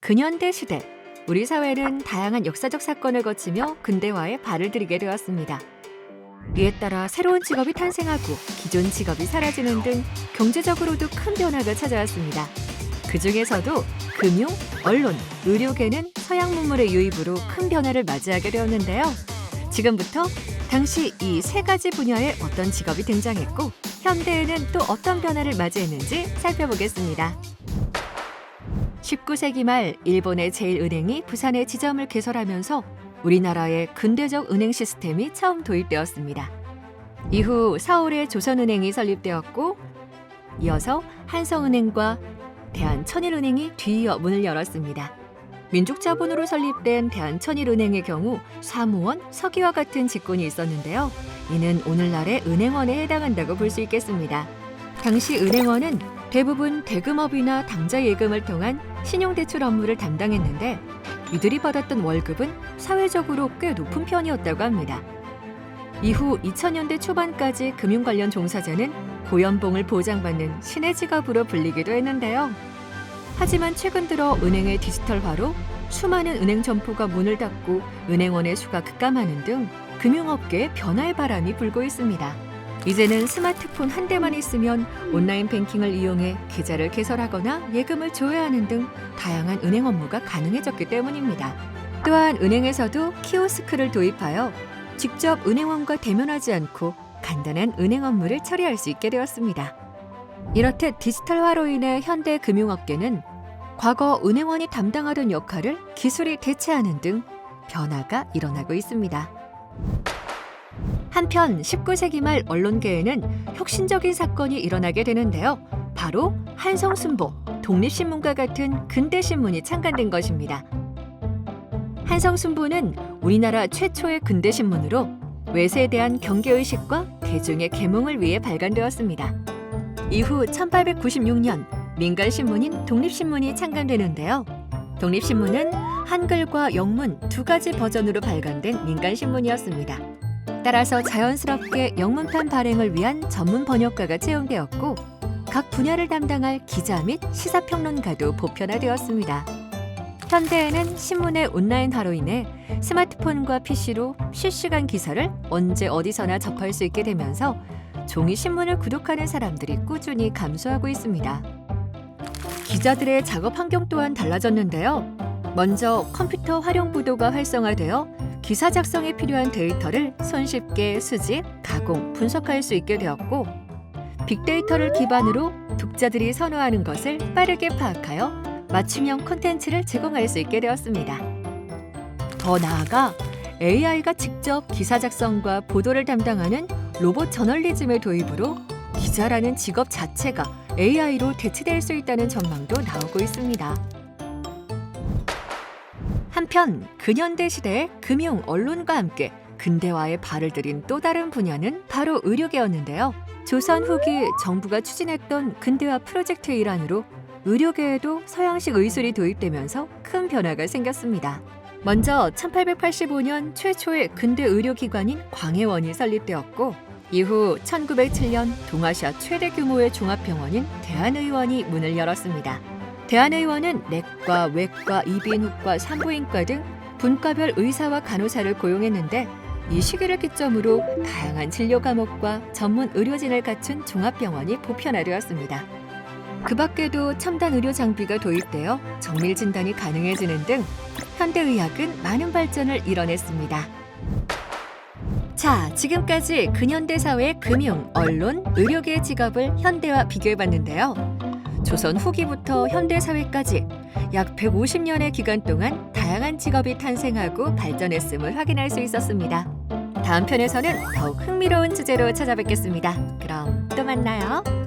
근현대 시대 우리 사회는 다양한 역사적 사건을 거치며 근대화에 발을 들이게 되었습니다. 이에 따라 새로운 직업이 탄생하고 기존 직업이 사라지는 등 경제적으로도 큰 변화가 찾아왔습니다. 그 중에서도 금융, 언론, 의료계는 서양 문물의 유입으로 큰 변화를 맞이하게 되었는데요. 지금부터 당시 이 세 가지 분야에 어떤 직업이 등장했고 현대에는 또 어떤 변화를 맞이했는지 살펴보겠습니다. 19세기 말 일본의 제1은행이 부산에 지점을 개설하면서 우리나라의 근대적 은행 시스템이 처음 도입되었습니다. 이후 서울의 조선은행이 설립되었고 이어서 한성은행과 대한천일은행이 뒤이어 문을 열었습니다. 민족 자본으로 설립된 대한천일은행의 경우 사무원, 서기와 같은 직군이 있었는데요. 이는 오늘날의 은행원에 해당한다고 볼 수 있겠습니다. 당시 은행원은 대부분 대금업이나 당좌 예금을 통한 신용대출 업무를 담당했는데 이들이 받았던 월급은 사회적으로 꽤 높은 편이었다고 합니다. 이후 2000년대 초반까지 금융 관련 종사자는 고연봉을 보장받는 신의 직업으로 불리기도 했는데요. 하지만 최근 들어 은행의 디지털화로 수많은 은행 점포가 문을 닫고 은행원의 수가 급감하는 등 금융업계에 변화의 바람이 불고 있습니다. 이제는 스마트폰 한 대만 있으면 온라인 뱅킹을 이용해 계좌를 개설하거나 예금을 조회하는 등 다양한 은행 업무가 가능해졌기 때문입니다. 또한 은행에서도 키오스크를 도입하여 직접 은행원과 대면하지 않고 간단한 은행 업무를 처리할 수 있게 되었습니다. 이렇듯 디지털화로 인해 현대 금융업계는 과거 은행원이 담당하던 역할을 기술이 대체하는 등 변화가 일어나고 있습니다. 한편 19세기 말 언론계에는 혁신적인 사건이 일어나게 되는데요. 바로 한성순보, 독립신문과 같은 근대신문이 창간된 것입니다. 한성순보는 우리나라 최초의 근대신문으로 외세에 대한 경계의식과 대중의 계몽을 위해 발간되었습니다. 이후 1896년 민간신문인 독립신문이 창간되는데요. 독립신문은 한글과 영문 두 가지 버전으로 발간된 민간신문이었습니다. 따라서 자연스럽게 영문판 발행을 위한 전문 번역가가 채용되었고 각 분야를 담당할 기자 및 시사평론가도 보편화되었습니다. 현대에는 신문의 온라인화로 인해 스마트폰과 PC로 실시간 기사를 언제 어디서나 접할 수 있게 되면서 종이 신문을 구독하는 사람들이 꾸준히 감소하고 있습니다. 기자들의 작업 환경 또한 달라졌는데요. 먼저 컴퓨터 활용 부도가 활성화되어 기사 작성에 필요한 데이터를 손쉽게 수집, 가공, 분석할 수 있게 되었고 빅데이터를 기반으로 독자들이 선호하는 것을 빠르게 파악하여 맞춤형 콘텐츠를 제공할 수 있게 되었습니다. 더 나아가 AI가 직접 기사 작성과 보도를 담당하는 로봇 저널리즘의 도입으로 기자라는 직업 자체가 AI로 대체될 수 있다는 전망도 나오고 있습니다. 한편 근현대 시대의 금융 언론과 함께 근대화에 발을 들인 또 다른 분야는 바로 의료계였는데요. 조선 후기 정부가 추진했던 근대화 프로젝트의 일환으로 의료계에도 서양식 의술이 도입되면서 큰 변화가 생겼습니다. 먼저 1885년 최초의 근대 의료기관인 광해원이 설립되었고 이후 1907년 동아시아 최대 규모의 종합병원인 대한의원이 문을 열었습니다. 대한의원은 내과, 외과, 이비인후과, 산부인과 등 분과별 의사와 간호사를 고용했는데 이 시기를 기점으로 다양한 진료 과목과 전문 의료진을 갖춘 종합병원이 보편화되었습니다. 그 밖에도 첨단 의료 장비가 도입되어 정밀 진단이 가능해지는 등 현대의학은 많은 발전을 이뤄냈습니다. 자, 지금까지 근현대 사회의 금융, 언론, 의료계의 직업을 현대와 비교해봤는데요. 조선 후기부터 현대 사회까지 약 150년의 기간 동안 다양한 직업이 탄생하고 발전했음을 확인할 수 있었습니다. 다음 편에서는 더욱 흥미로운 주제로 찾아뵙겠습니다. 그럼 또 만나요.